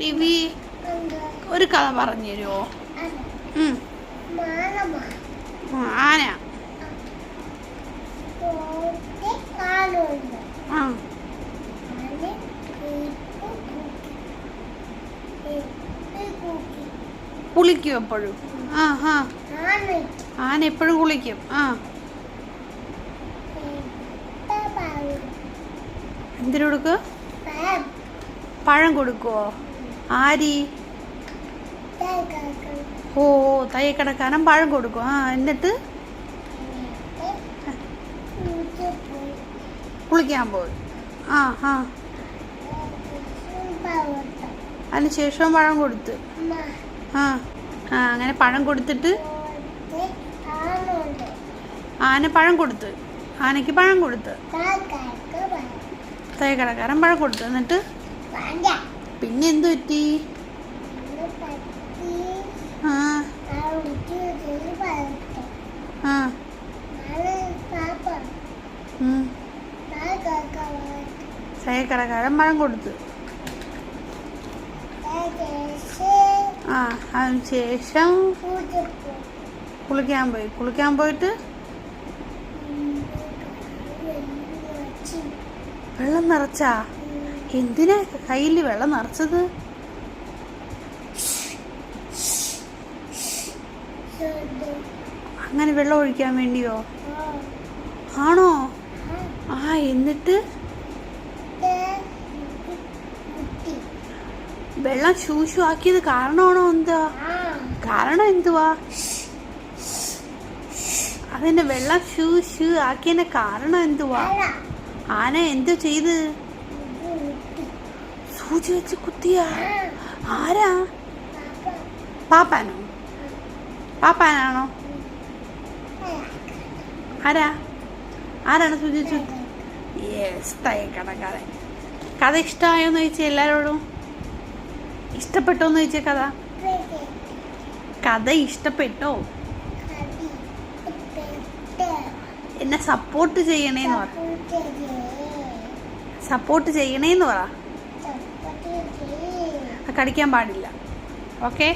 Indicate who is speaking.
Speaker 1: Lewy ഒരു കഥ പറഞ്ഞു തരുമോ ആന. കുളിക്കും എപ്പോഴും. ആ ആ. ആന എപ്പോഴും കുളിക്കും. ആ. എന്തിനു കൊടുക്കുക പഴം കൊടുക്കുവോ? ആരി? ഓ തയ്യക്കടക്കാരൻ പഴം കൊടുക്കും. ആ എന്നിട്ട്? കുളിക്കാൻ പോയി. ആ ആ. അതിന് ശേഷം പഴം കൊടുത്ത്. ആ ആ അങ്ങനെ പഴം കൊടുത്തിട്ട്? ആന പഴം കൊടുത്ത്. ആനയ്ക്ക് പഴം കൊടുത്ത്. തയ്യക്കടക്കാരൻ പഴം കൊടുത്തു. എന്നിട്ട്? പിന്നെ എന്ത് പറ്റി? ആ. ആ. ഉം. തയ്യക്കടക്കാരൻ പഴം കൊടുത്തു. ആ അതിന് ശേഷം കുളിക്കാൻ പോയി. കുളിക്കാൻ പോയിട്ട് വെള്ളം നിറച്ചാ? എന്തിനാ കയ്യിൽ വെള്ളം നിറച്ചത്? അങ്ങനെ വെള്ളം ഒഴിക്കാൻ വേണ്ടിയോ? ആണോ? ആ എന്നിട്ട്? വെള്ളം ശൂശു ആക്കിയത് കാരണമാണോ എന്താ? കാരണം എന്തുവാ? അതിന്റെ വെള്ളം ഷൂ ആക്കിയതിന്റെ കാരണം എന്തുവാ? ആന എന്തു ചെയ്ത്? സൂചി വെച്ച് കുത്തിയാ? ആരാ? പാപ്പാനോ? പാപ്പാനാണോ? ആരാ? ആരാണ് സൂചി വെച്ച് യെസ് കഥ ഇഷ്ടമായോന്ന് ചോദിച്ചാൽ എല്ലാവരോടും ഇഷ്ടപ്പെട്ടോന്ന് ചോദിച്ച കഥ? കഥ ഇഷ്ടപ്പെട്ടോ? എന്നെ സപ്പോർട്ട് ചെയ്യണേന്ന് പറ. സപ്പോർട്ട് ചെയ്യണേന്ന് പറ. കടിക്കാൻ പാടില്ല. ഓക്കെ